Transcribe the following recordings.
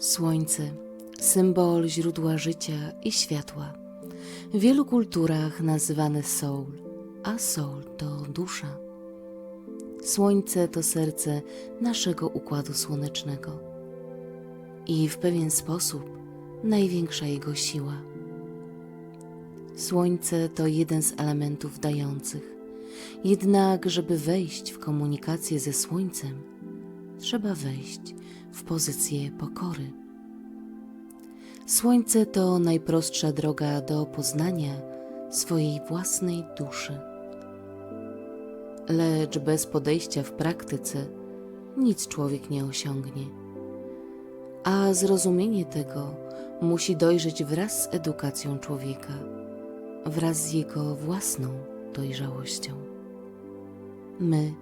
Słońce, symbol źródła życia i światła. W wielu kulturach nazywane soul, a soul to dusza. Słońce to serce naszego układu słonecznego i w pewien sposób największa jego siła. Słońce to jeden z elementów dających. Jednak, żeby wejść w komunikację ze Słońcem, trzeba wejść w pozycję pokory. Słońce to najprostsza droga do poznania swojej własnej duszy. Lecz bez podejścia w praktyce nic człowiek nie osiągnie. A zrozumienie tego musi dojrzeć wraz z edukacją człowieka, wraz z jego własną dojrzałością. My,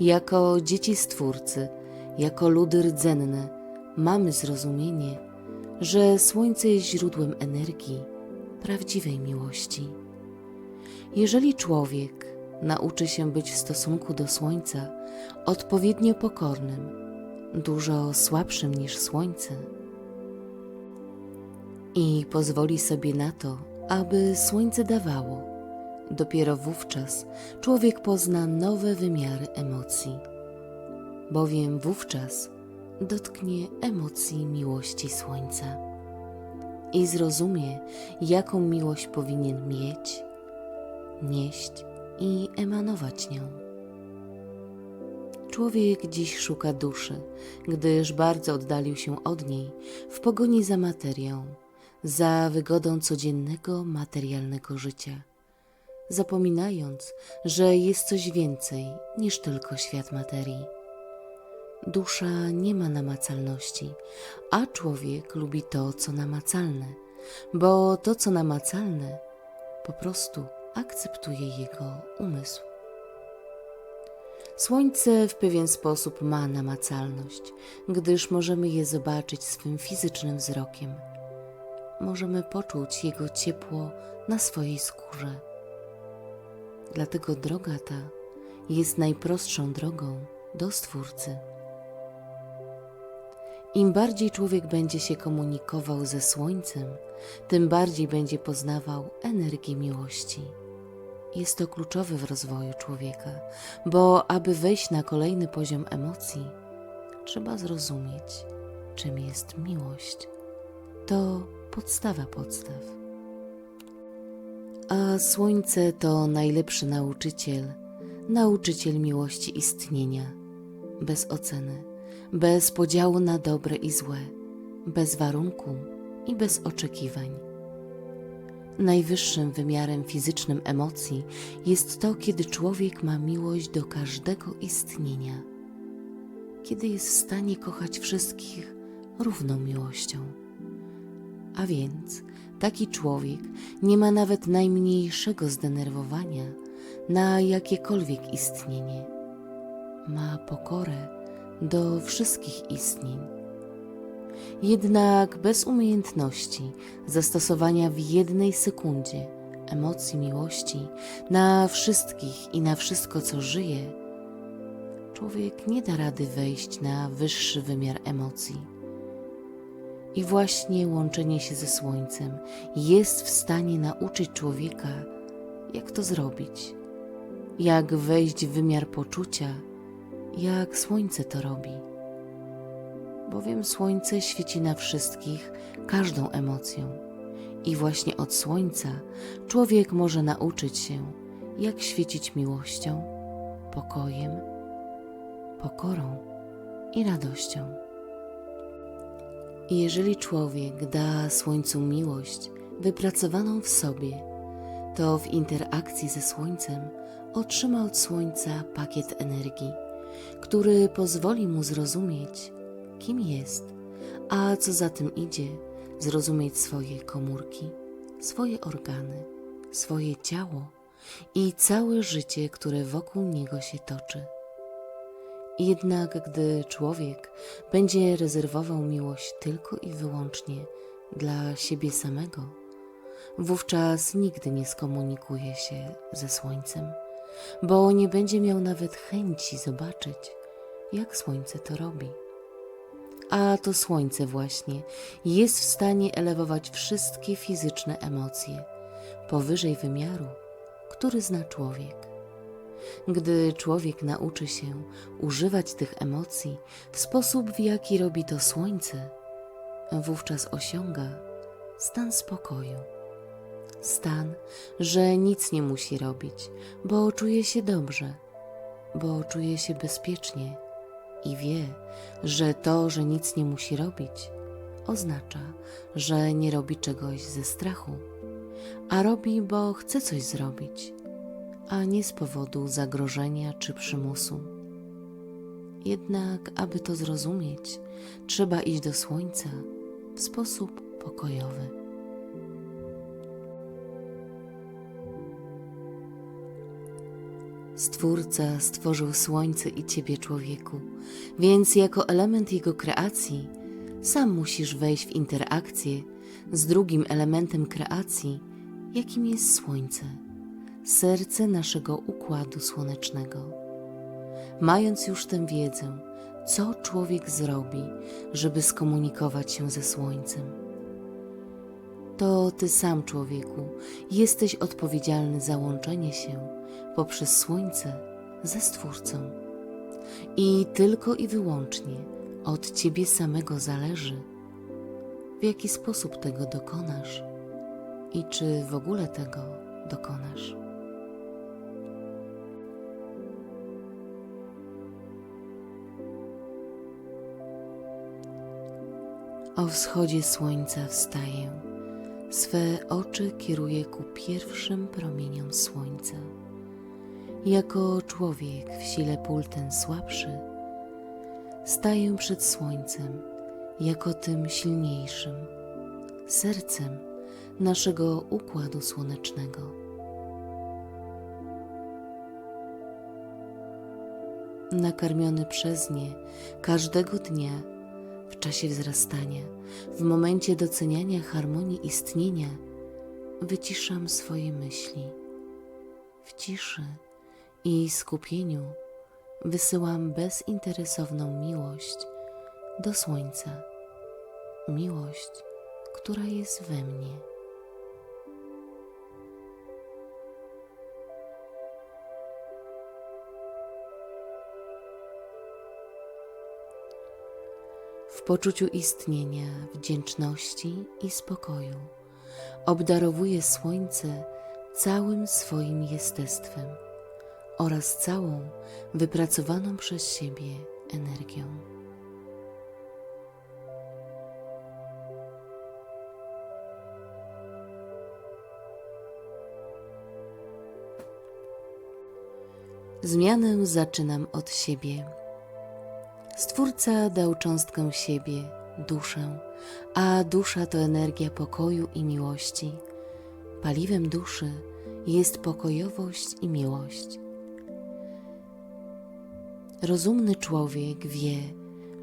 jako dzieci Stwórcy, jako ludy rdzenne, mamy zrozumienie, że Słońce jest źródłem energii, prawdziwej miłości. Jeżeli człowiek nauczy się być w stosunku do Słońca odpowiednio pokornym, dużo słabszym niż Słońce, i pozwoli sobie na to, aby Słońce dawało, dopiero wówczas człowiek pozna nowe wymiary emocji, bowiem wówczas dotknie emocji miłości Słońca i zrozumie, jaką miłość powinien mieć, nieść i emanować nią. Człowiek dziś szuka duszy, gdyż bardzo oddalił się od niej w pogoni za materią, za wygodą codziennego materialnego życia, zapominając, że jest coś więcej niż tylko świat materii. Dusza nie ma namacalności, a człowiek lubi to, co namacalne, bo to, co namacalne, po prostu akceptuje jego umysł. Słońce w pewien sposób ma namacalność, gdyż możemy je zobaczyć swym fizycznym wzrokiem. Możemy poczuć jego ciepło na swojej skórze. Dlatego droga ta jest najprostszą drogą do Stwórcy. Im bardziej człowiek będzie się komunikował ze Słońcem, tym bardziej będzie poznawał energię miłości. Jest to kluczowe w rozwoju człowieka, bo aby wejść na kolejny poziom emocji, trzeba zrozumieć, czym jest miłość. To podstawa podstaw. A Słońce to najlepszy nauczyciel, nauczyciel miłości istnienia, bez oceny, bez podziału na dobre i złe, bez warunku i bez oczekiwań. Najwyższym wymiarem fizycznym emocji jest to, kiedy człowiek ma miłość do każdego istnienia, kiedy jest w stanie kochać wszystkich równą miłością. A więc taki człowiek nie ma nawet najmniejszego zdenerwowania na jakiekolwiek istnienie. Ma pokorę do wszystkich istnień. Jednak bez umiejętności zastosowania w jednej sekundzie emocji miłości na wszystkich i na wszystko, co żyje, człowiek nie da rady wejść na wyższy wymiar emocji. I właśnie łączenie się ze Słońcem jest w stanie nauczyć człowieka, jak to zrobić, jak wejść w wymiar poczucia, jak Słońce to robi. Bowiem Słońce świeci na wszystkich każdą emocją, i właśnie od Słońca człowiek może nauczyć się, jak świecić miłością, pokojem, pokorą i radością. I jeżeli człowiek da Słońcu miłość wypracowaną w sobie, to w interakcji ze Słońcem otrzyma od Słońca pakiet energii, który pozwoli mu zrozumieć, kim jest, a co za tym idzie, zrozumieć swoje komórki, swoje organy, swoje ciało i całe życie, które wokół niego się toczy. Jednak gdy człowiek będzie rezerwował miłość tylko i wyłącznie dla siebie samego, wówczas nigdy nie skomunikuje się ze Słońcem, bo nie będzie miał nawet chęci zobaczyć, jak Słońce to robi. a to słońce właśnie jest w stanie elewować wszystkie fizyczne emocje powyżej wymiaru, który zna człowiek. Gdy człowiek nauczy się używać tych emocji w sposób, w jaki robi to słońce, wówczas osiąga stan spokoju. Stan, że nic nie musi robić, bo czuje się dobrze, bo czuje się bezpiecznie i wie, że to, że nic nie musi robić, oznacza, że nie robi czegoś ze strachu, a robi, bo chce coś zrobić, a nie z powodu zagrożenia czy przymusu. Jednak, aby to zrozumieć, trzeba iść do słońca w sposób pokojowy. Stwórca stworzył słońce i ciebie, człowieku, więc jako element jego kreacji sam musisz wejść w interakcję z drugim elementem kreacji, jakim jest słońce, serce naszego układu słonecznego. Mając już tę wiedzę, co człowiek zrobi, żeby skomunikować się ze słońcem, to ty sam, człowieku, jesteś odpowiedzialny za łączenie się poprzez słońce ze Stwórcą. I tylko i wyłącznie od ciebie samego zależy, w jaki sposób tego dokonasz i czy w ogóle tego dokonasz. O wschodzie słońca wstaję, swe oczy kieruję ku pierwszym promieniom słońca. Jako człowiek w sile pól ten słabszy, staję przed słońcem jako tym silniejszym, sercem naszego układu słonecznego. Nakarmiony przez nie każdego dnia w czasie wzrastania, w momencie doceniania harmonii istnienia, wyciszam swoje myśli. W ciszy i skupieniu wysyłam bezinteresowną miłość do Słońca, miłość, która jest we mnie. Poczuciu istnienia, wdzięczności i spokoju. Obdarowuje słońce całym swoim jestestwem oraz całą wypracowaną przez siebie energią. Zmianę zaczynam od siebie. Stwórca dał cząstkę siebie, duszę, a dusza to energia pokoju i miłości. Paliwem duszy jest pokojowość i miłość. Rozumny człowiek wie,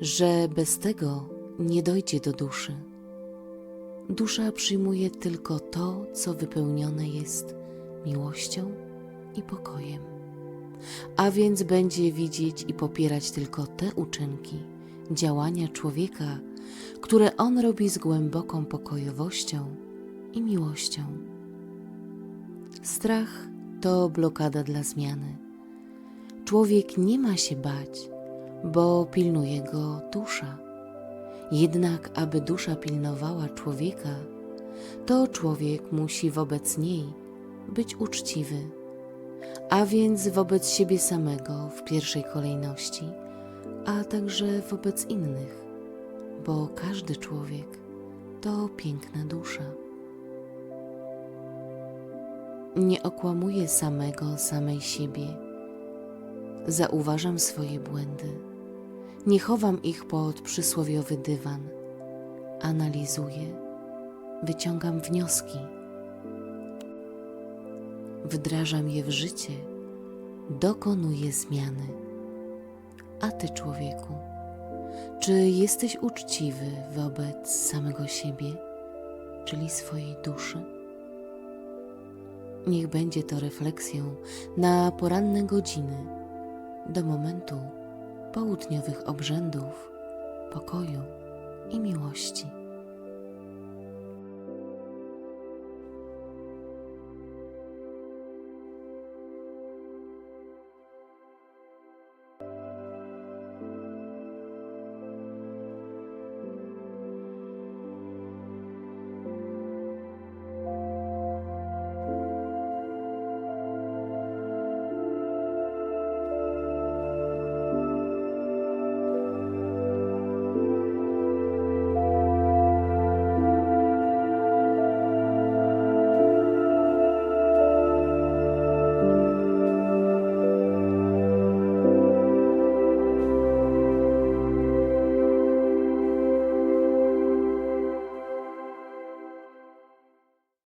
że bez tego nie dojdzie do duszy. Dusza przyjmuje tylko to, co wypełnione jest miłością i pokojem, a więc będzie widzieć i popierać tylko te uczynki, działania człowieka, które on robi z głęboką pokojowością i miłością. Strach to blokada dla zmiany Człowiek nie ma się bać, bo pilnuje go dusza. Jednak, aby dusza pilnowała człowieka, to człowiek musi wobec niej być uczciwy, a więc wobec siebie samego w pierwszej kolejności, a także wobec innych, bo każdy człowiek to piękna dusza. Nie okłamuje samego, samej siebie Zauważam swoje błędy. Nie chowam ich pod przysłowiowy dywan. Analizuję, wyciągam wnioski, wdrażam je w życie, dokonuję zmiany. A ty, człowieku, czy jesteś uczciwy wobec samego siebie, czyli swojej duszy? Niech będzie to refleksją na poranne godziny do momentu południowych obrzędów pokoju i miłości.